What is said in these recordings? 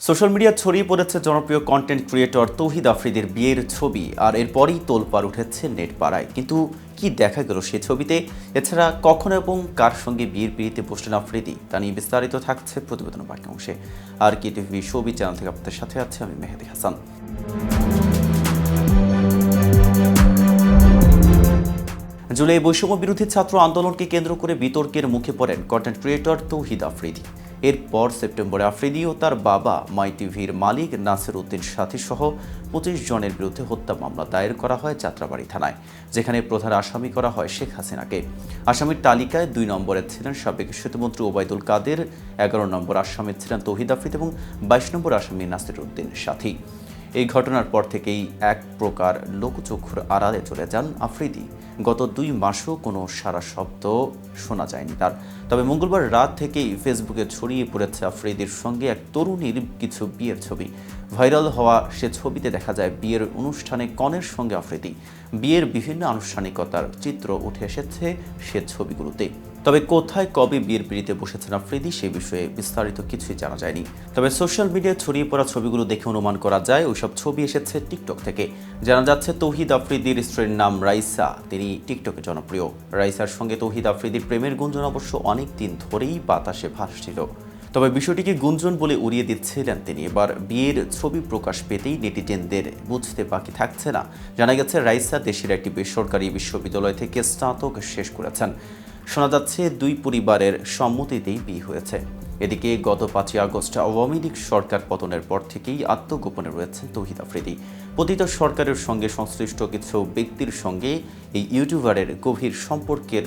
Social media ছড়িয়ে পড়েছে জনপ্রিয় কন্টেন্ট ক্রিয়েটর তৌহিদ আফ্রিদির বিয়ের ছবি, আর এরপরই তোলপাড় উঠেছে নেট পাড়ায় কিন্তু কি দেখা গেল সে ছবিতে? এছাড়া কখন এবং কার সঙ্গে বিয়ের পিড়িতে বসলেন আফ্রিদি? তা নিয়ে বিস্তারিত থাকছে প্রতিবেদন বাকি অংশে আর কি টিভি ছবি চ্যানেল থেকে আপনাদের সাথে আছে আমি মেহেদি হাসান। জুলাই বৈষম্য বিরোধী ছাত্র আন্দোলনকে কেন্দ্র করে বিতর্কের মুখে পড়েন কন্টেন্ট ক্রিয়েটর তৌহিদ আফ্রিদি। এরপর সেপ্টেম্বরে আফ্রিদি ও তার বাবা মাই টিভির মালিক নাসির উদ্দিন সাথী সহ পঁচিশ জনের বিরুদ্ধে হত্যা মামলা দায়ের করা হয় যাত্রাবাড়ি থানায়, যেখানে প্রধান আসামি করা হয় শেখ হাসিনাকে। আসামির তালিকায় দুই নম্বরে ছিলেন সাবেক সেতুমন্ত্রী ওবায়দুল কাদের, এগারো নম্বর আসামি ছিলেন তহিদ আফ্রিদ এবং বাইশ নম্বর আসামি নাসির উদ্দিন সাথী। এই ঘটনার পর থেকেই এক প্রকার লোকচক্ষুর আড়ালে চলে যান আফ্রিদি। গত দুই মাসও কোনো সারা শব্দ শোনা যায়নি তার। তবে মঙ্গলবার রাত থেকেই ফেসবুকে ছড়িয়ে পড়েছে আফ্রিদির সঙ্গে এক তরুণীর কিছু বিয়ের ছবি। ভাইরাল হওয়া সে ছবিতে দেখা যায় বিয়ের অনুষ্ঠানে কনের সঙ্গে আফ্রিদি। বিয়ের বিভিন্ন আনুষ্ঠানিকতার চিত্র উঠে এসেছে সে ছবিগুলোতে। তবে কোথায় কবে বিয়ের পিড়িতে বসেছেন আফ্রিদি সে বিষয়ে বিস্তারিত কিছুই জানা যায়নি। তবে সোশ্যাল মিডিয়ায় ছড়িয়ে পড়া ছবিগুলো দেখে অনুমান করা যায়, ওইসব ছবি এসেছে টিকটক থেকে। জানা যাচ্ছে, তৌহিদ আফ্রিদির স্ত্রীর নাম রাইসা, তিনি টিকটকে জনপ্রিয়। রাইসার সঙ্গে তৌহিদ আফ্রিদির প্রেমের গুঞ্জন অবশ্য অনেক দিন ধরেই বাতাসে ভাসছিল। তবে বিষয়টিকে গুঞ্জন বলে উড়িয়ে দিচ্ছিলেন তিনি। এবার বিয়ের ছবি প্রকাশ পেতেই নেটিজেনদের বুঝতে বাকি থাকছে না। জানা গেছে, রাইসা দেশের একটি বেসরকারি বিশ্ববিদ্যালয় থেকে স্নাতক শেষ করেছেন। শোনা যাচ্ছে দুই পরিবারের সম্মতিতেই বিয়ে হয়েছে। এদিকে গত পাঁচই আগস্ট আওয়ামী লীগ সরকার পতনের পর থেকেই আত্মগোপনে রয়েছেন তৌহিদ আফ্রিদি। পতিত সরকারের সঙ্গে সংশ্লিষ্ট কিছু ব্যক্তির সঙ্গে এই ইউটিউবারের গভীর সম্পর্কের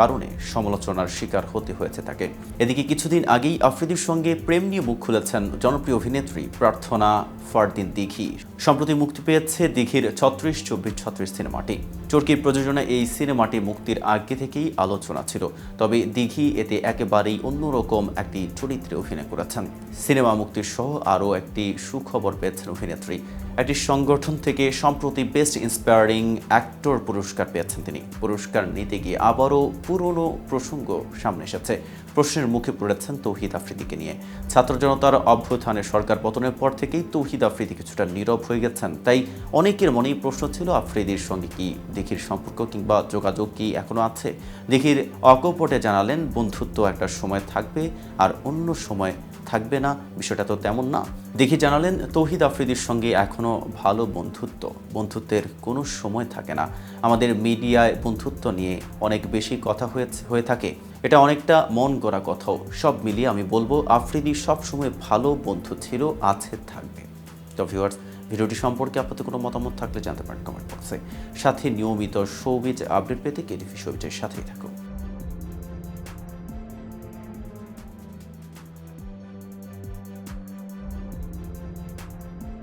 কারণে সমালোচনার শিকার হতে হয়েছে তাকে। এদিকে কিছুদিন আগেই আফ্রিদির সঙ্গে প্রেম নিয়ে মুখ খুলেছেন জনপ্রিয় অভিনেত্রী প্রার্থনা ফারদিন দিঘি। সম্প্রতি মুক্তি পেয়েছে দিঘির ছত্রিশ, চব্বিশ, ছত্রিশ সিনেমাটি। চরকির প্রযোজনা এই সিনেমাটি মুক্তির আগে থেকেই আলোচনা ছিল। তবে দিঘি এতে একেবারেই অন্যরকম একটি চরিত্রে অভিনয় করেছেন। সিনেমা মুক্তির সহ আরও একটি সুখবর পেয়েছেন অভিনেত্রী। একটি সংগঠন থেকে সম্প্রতি বেস্ট ইন্সপায়ারিং অ্যাক্টর পুরস্কার পেয়েছেন তিনি। পুরস্কার নিতে গিয়ে আবারও পুরনো প্রসঙ্গ সামনে এসেছে। প্রশ্নের মুখে পড়েছেন তৌহিদ আফ্রিদিকে নিয়ে। ছাত্র জনতার অভ্যুত্থানে সরকার পতনের পর থেকেই তৌহিদ আফ্রিদি কিছুটা নীরব হয়ে গেছেন। তাই অনেকের মনেই প্রশ্ন ছিল, আফ্রিদির সঙ্গে কি দিঘির সম্পর্ক কিংবা যোগাযোগ কি এখনও আছে? দিঘির অকপটে জানালেন, বন্ধুত্ব একটা সময় থাকবে আর অন্য সময় থাকবে না, বিষয়টা তো তেমন না। দেখি জানালেন, তৌহিদ আফ্রিদির সঙ্গে এখনও ভালো বন্ধুত্ব। বন্ধুত্বের কোনো সময় থাকে না। আমাদের মিডিয়ায় বন্ধুত্ব নিয়ে অনেক বেশি কথা হয়েছে, হয়ে থাকে। এটা অনেকটা মন গড়া কথাও। সব মিলিয়ে আমি বলব, আফ্রিদি সবসময় ভালো বন্ধু ছিল, আছে, থাকবে। তো ভিউয়ার্স ভিডিওটি সম্পর্কে আপনাদের কোনো মতামত থাকলে জানতে পারেন কমেন্ট বক্সে সাথে নিয়মিত শোবিজ আপডেট পেতে কেটিভি শোবিজের সাথেই থাকুন।